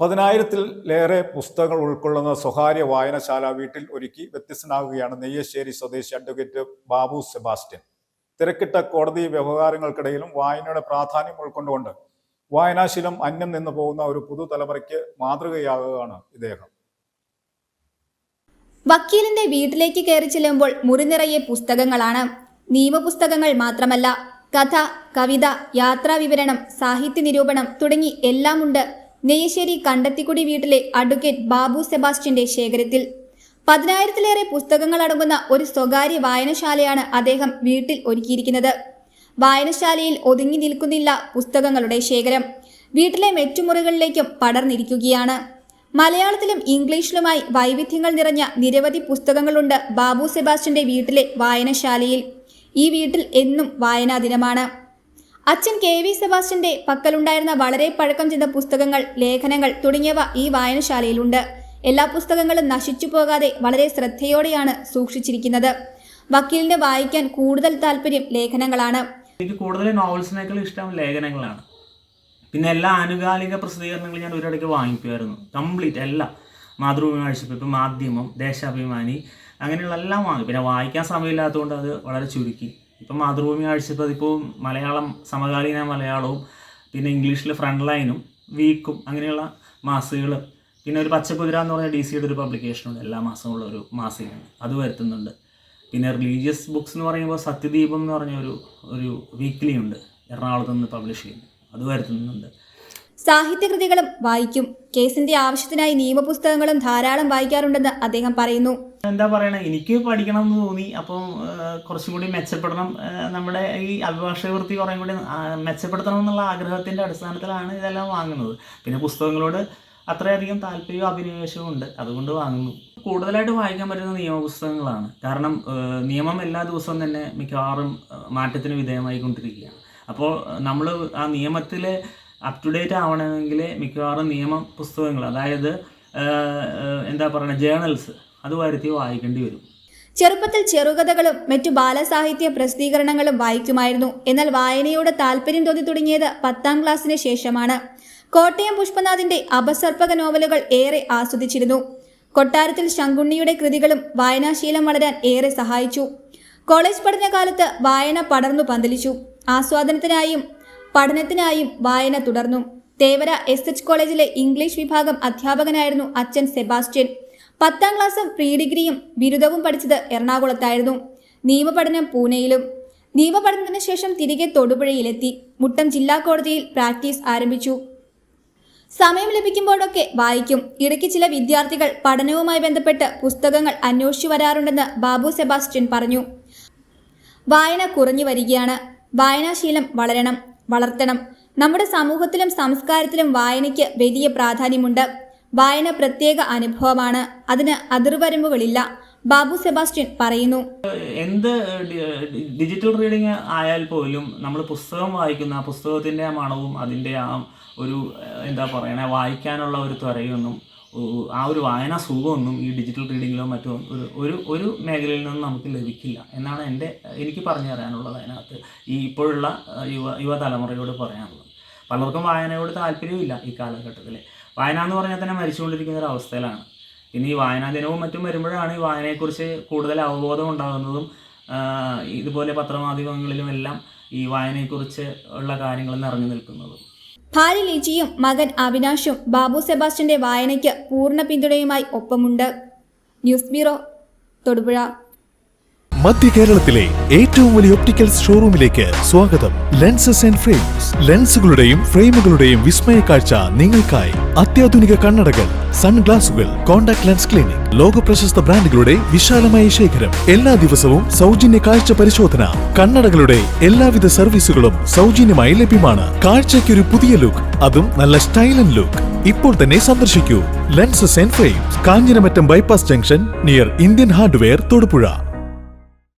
പതിനായിരത്തിലേറെ പുസ്തകങ്ങൾ ഉൾക്കൊള്ളുന്ന സ്വകാര്യ വായനശാല വീട്ടിൽ ഒരുക്കി വ്യത്യസ്തനാകുകയാണ് നെയ്യശ്ശേരി സ്വദേശി അഡ്വക്കേറ്റ് ബാബു സെബാസ്റ്റ്യൻ. തിരക്കിട്ട കോടതി വ്യവഹാരങ്ങൾക്കിടയിലും വായനയുടെ പ്രാധാന്യം ഉൾക്കൊണ്ടുകൊണ്ട് വായനാശീലം അന്യം നിന്ന് പോകുന്ന ഒരു പുതുതലമുറയ്ക്ക് മാതൃകയാകുകയാണ് ഇദ്ദേഹം. വക്കീലിന്റെ വീട്ടിലേക്ക് കയറി ചെല്ലുമ്പോൾ മുറി നിറയെ പുസ്തകങ്ങളാണ്. നിയമപുസ്തകങ്ങൾ മാത്രമല്ല കഥ കവിത യാത്രാ വിവരണം സാഹിത്യ നിരൂപണം തുടങ്ങി എല്ലാമുണ്ട് നെയ്യശ്ശേരി കണ്ടത്തിക്കുടി വീട്ടിലെ അഡ്വക്കേറ്റ് ബാബു സെബാസ്റ്റ്യന്റെ ശേഖരത്തിൽ. പതിനായിരത്തിലേറെ പുസ്തകങ്ങൾ അടങ്ങുന്ന ഒരു സ്വകാര്യ വായനശാലയാണ് അദ്ദേഹം വീട്ടിൽ ഒരുക്കിയിരിക്കുന്നത്. വായനശാലയിൽ ഒതുങ്ങി നിൽക്കുന്നില്ല പുസ്തകങ്ങളുടെ ശേഖരം. വീട്ടിലെ മെറ്റുമുറികളിലേക്കും പടർന്നിരിക്കുകയാണ്. മലയാളത്തിലും ഇംഗ്ലീഷിലുമായി വൈവിധ്യങ്ങൾ നിറഞ്ഞ നിരവധി പുസ്തകങ്ങളുണ്ട് ബാബു സെബാസ്റ്റ്യന്റെ വീട്ടിലെ വായനശാലയിൽ. ഈ വീട്ടിൽ എന്നും വായനാ ദിനമാണ്. അച്ഛൻ കെ വി സെബാസ്റ്റ്യന്റെ പക്കലുണ്ടായിരുന്ന വളരെ പഴക്കം ചെന്ന പുസ്തകങ്ങൾ ലേഖനങ്ങൾ തുടങ്ങിയവ ഈ വായനശാലയിലുണ്ട്. എല്ലാ പുസ്തകങ്ങളും നശിച്ചു പോകാതെ വളരെ ശ്രദ്ധയോടെയാണ് സൂക്ഷിച്ചിരിക്കുന്നത്. വക്കീലിന് വായിക്കാൻ കൂടുതൽ താല്പര്യം ലേഖനങ്ങളാണ്. എനിക്ക് കൂടുതൽ നോവൽസിനേക്കാൾ ഇഷ്ടം ലേഖനങ്ങളാണ്. പിന്നെ എല്ലാ ആനുകാലിക പ്രസിദ്ധീകരണങ്ങളും ഞാൻ ഒരിടയ്ക്ക് വാങ്ങിക്കുമായിരുന്നു. കംപ്ലീറ്റ് എല്ലാം മാതൃഭൂമി ആഴ്ചപ്പിപ്പ് മാധ്യമം ദേശാഭിമാനി അങ്ങനെയുള്ള എല്ലാം വാങ്ങി. പിന്നെ വായിക്കാൻ സമയമില്ലാത്തതുകൊണ്ട് അത് വളരെ ചുരുക്കി. ഇപ്പം മാതൃഭൂമി ആഴ്ചപ്പത് ഇപ്പോൾ മലയാളം സമകാലീന മലയാളവും പിന്നെ ഇംഗ്ലീഷിൽ ഫ്രണ്ട് ലൈനും വീക്കും അങ്ങനെയുള്ള മാസികകൾ പിന്നെ ഒരു പച്ചക്കുതിര എന്ന് പറഞ്ഞ ഡി സിയുടെ ഒരു പബ്ലിക്കേഷനുണ്ട് എല്ലാ മാസവും ഉള്ള ഒരു മാസികയാണ്. അത് വരുത്തുന്നുണ്ട്. പിന്നെ റിലീജിയസ് ബുക്സ് എന്ന് പറയുമ്പോൾ സത്യദീപം എന്ന് പറഞ്ഞ ഒരു ഒരു വീക്ക്ലി ഉണ്ട്. എറണാകുളത്ത് നിന്ന് പബ്ലിഷ് ചെയ്യുന്നു അത് വരുത്തുന്നുണ്ട്. സാഹിത്യകൃതികളും വായിക്കും. കേസിന്റെ ആവശ്യത്തിനായി നിയമപുസ്തകങ്ങളും ധാരാളം വായിക്കാറുണ്ടെന്ന് അദ്ദേഹം പറയുന്നു. എന്താ പറയണേ? എനിക്ക് പഠിക്കണം എന്ന് തോന്നി. അപ്പം കുറച്ചും കൂടി മെച്ചപ്പെടണം. നമ്മുടെ ഈ അഭിഭാഷക വൃത്തി കുറേ കൂടി മെച്ചപ്പെടുത്തണം എന്നുള്ള ആഗ്രഹത്തിന്റെ അടിസ്ഥാനത്തിലാണ് ഇതെല്ലാം വാങ്ങുന്നത്. പിന്നെ പുസ്തകങ്ങളോട് അത്രയധികം താല്പര്യവും അഭിനിവേശവും ഉണ്ട്. അതുകൊണ്ട് വാങ്ങുന്നു. കൂടുതലായിട്ട് വായിക്കാൻ പറ്റുന്ന നിയമപുസ്തകങ്ങളാണ്. കാരണം നിയമം എല്ലാ ദിവസവും തന്നെ മിക്കവാറും മാറ്റത്തിന് വിധേയമായിക്കൊണ്ടിരിക്കുകയാണ്. അപ്പോൾ നമ്മൾ ആ നിയമത്തിൽ അപ് ടു ഡേറ്റ് ആവണമെങ്കിൽ മിക്കവാറും നിയമ പുസ്തകങ്ങൾ അതായത് എന്താ പറയുക ജേണൽസ് അത് വരുത്തി വായിക്കേണ്ടി വരും. ചെറുപ്പത്തിൽ ചെറുകഥകളും മറ്റു ബാലസാഹിത്യ പ്രസിദ്ധീകരണങ്ങളും വായിക്കുമായിരുന്നു. എന്നാൽ വായനയോട് താല്പര്യം തോന്നി തുടങ്ങിയത് പത്താം ക്ലാസ്സിന് ശേഷമാണ്. കോട്ടയം പുഷ്പനാഥിന്റെ അപസർപ്പക നോവലുകൾ ഏറെ ആസ്വദിച്ചിരുന്നു. കൊട്ടാരത്തിൽ ശങ്കുണ്ണിയുടെ കൃതികളും വായനാശീലം വളരാൻ ഏറെ സഹായിച്ചു. കോളേജ് പഠനകാലത്ത് വായന പടർന്നു പന്തലിച്ചു. ആസ്വാദനത്തിനായും പഠനത്തിനായും വായന തുടർന്നു. തേവര എസ് എച്ച് കോളേജിലെ ഇംഗ്ലീഷ് വിഭാഗം അധ്യാപകനായിരുന്നു അച്ഛൻ സെബാസ്റ്റ്യൻ. പത്താം ക്ലാസ്സും പ്രീ ഡിഗ്രിയും ബിരുദവും പഠിച്ചത് എറണാകുളത്തായിരുന്നു. നിയമപഠനം പൂനെയിലും. നിയമപഠനത്തിന് ശേഷം തിരികെ തൊടുപുഴയിലെത്തി. മുട്ടം ജില്ലാ കോടതിയിൽ പ്രാക്ടീസ് ആരംഭിച്ചു. സമയം ലഭിക്കുമ്പോഴൊക്കെ വായിക്കും. ഇടയ്ക്ക് ചില വിദ്യാർത്ഥികൾ പഠനവുമായി ബന്ധപ്പെട്ട് പുസ്തകങ്ങൾ അന്വേഷിച്ചു വരാറുണ്ടെന്ന് ബാബു സെബാസ്റ്റ്യൻ പറഞ്ഞു. വായന കുറഞ്ഞു വരികയാണ്. വായനാശീലം വളരണം. വളർത്തണം. നമ്മുടെ സമൂഹത്തിലും സംസ്കാരത്തിലും വായനയ്ക്ക് വലിയ പ്രാധാന്യമുണ്ട്. വായന പ്രത്യേക അനുഭവമാണ്. അതിന് അതിർവരമ്പുകളില്ല. ബാബു സെബാസ്റ്റ്യൻ പറയുന്നു. എന്ത് ഡിജിറ്റൽ റീഡിങ് ആയാൽ പോലും നമ്മൾ പുസ്തകം വായിക്കുന്ന ആ പുസ്തകത്തിന്റെ മണവും അതിന്റെ ആ ഒരു എന്താ പറയണേ വായിക്കാനുള്ള ഒരു ത്വരയൊന്നും ആ ഒരു വായനാ സുഖമൊന്നും ഈ ഡിജിറ്റൽ റീഡിങ്ങിലോ മറ്റോ ഒരു ഒരു ഒരു മേഖലയിൽ നിന്നും നമുക്ക് ലഭിക്കില്ല. എന്നാണ് എന്റെ എനിക്ക് പറഞ്ഞു തരാനുള്ളത് അതിനകത്ത്. ഈ ഇപ്പോഴുള്ള യുവ യുവതലമുറയോട് പറയാനുള്ളത്. പലർക്കും വായനയോട് താല്പര്യമില്ല ഈ കാലഘട്ടത്തിൽ. വായന എന്ന് പറഞ്ഞാൽ തന്നെ മരിച്ചുകൊണ്ടിരിക്കുന്ന ഒരു അവസ്ഥയിലാണ്. ഇനി ഈ വായനാ ദിനവും മറ്റും വരുമ്പോഴാണ് ഈ വായനയെക്കുറിച്ച് കൂടുതൽ അവബോധം ഉണ്ടാകുന്നതും ഇതുപോലെ പത്രമാധ്യമങ്ങളിലും എല്ലാം ഈ വായനയെക്കുറിച്ച് ഉള്ള കാര്യങ്ങൾ നിറഞ്ഞു നിൽക്കുന്നതും. ഭാര്യ ലിജിയും മകൻ അവിനാഷും ബാബു സെബാസ്റ്റ്യന്റെ വായനയ്ക്ക് പൂർണ പിന്തുണയുമായി ഒപ്പമുണ്ട്. News bureau Thodupuzha. മധ്യ കേരളത്തിലെ ഏറ്റവും വലിയ ഒപ്റ്റിക്കൽ ഷോറൂമിലേക്ക് സ്വാഗതം. ലെൻസസ് ആൻഡ് ഫ്രെയിംസ് ലെൻസുകളുടെയും ഫ്രെയിമുകളുടെയും വിസ്മയ കാഴ്ച നിങ്ങൾക്കായി അത്യാധുനിക കണ്ണടകൾ സൺഗ്ലാസുകൾ കോൺടാക്ട് ലെൻസ് ക്ലിനിക് ലോക പ്രശസ്ത ബ്രാൻഡുകളുടെ വിശാലമായ ശേഖരം. എല്ലാ ദിവസവും സൗജന്യ കാഴ്ച പരിശോധന കണ്ണടകളുടെ എല്ലാവിധ സർവീസുകളും സൗജന്യമായി ലഭ്യമാണ്. കാഴ്ചയ്ക്കൊരു പുതിയ ലുക്ക് അതും നല്ല സ്റ്റൈലൻ ലുക്ക് ഇപ്പോൾ തന്നെ സന്ദർശിക്കൂ. Lenses and frames Kanjiramattam bypass junction near Indian hardware Thodupuzha.